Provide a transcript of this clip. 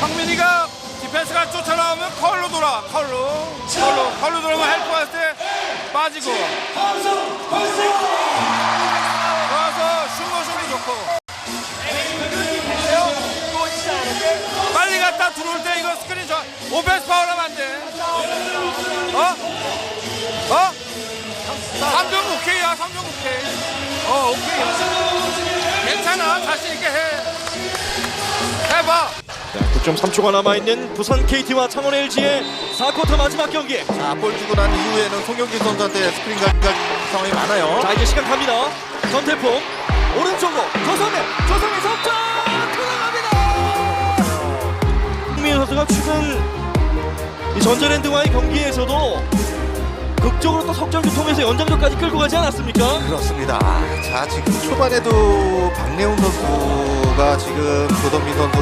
성민이가 디펜스가 쫓아나오면 컬로 돌아 컬로. 컬로 컬로 돌아오면 헬프 할때 빠지고. 돌아서 슛모션도 좋고. 빨리 갔다 들어올 때 이거 스크린 저 오펜스 파울 하면 안돼. 어? 어? 3점 오케이야 3점 오케이. 어 오케이. 괜찮아. 자신 있게 해. 해봐 자, 9.3초가 남아있는 부산 KT와 창원 LG의 4쿼터 마지막 경기. 자, 볼 주고 난 이후에는 송영길 선수한테 스크린 갈 상황이 많아요. 자, 이제 시간 갑니다. 전태풍 오른쪽으로 조성래, 조성래 석점 들어갑니다. 홍민 선수가 최근 이 전자랜드와의 경기에서도 극적으로 또 석점을 통해서 연장전까지 끌고 가지 않았습니까? 그렇습니다. 자, 지금 초반에도 박래훈 선수가 지금 조성민 선수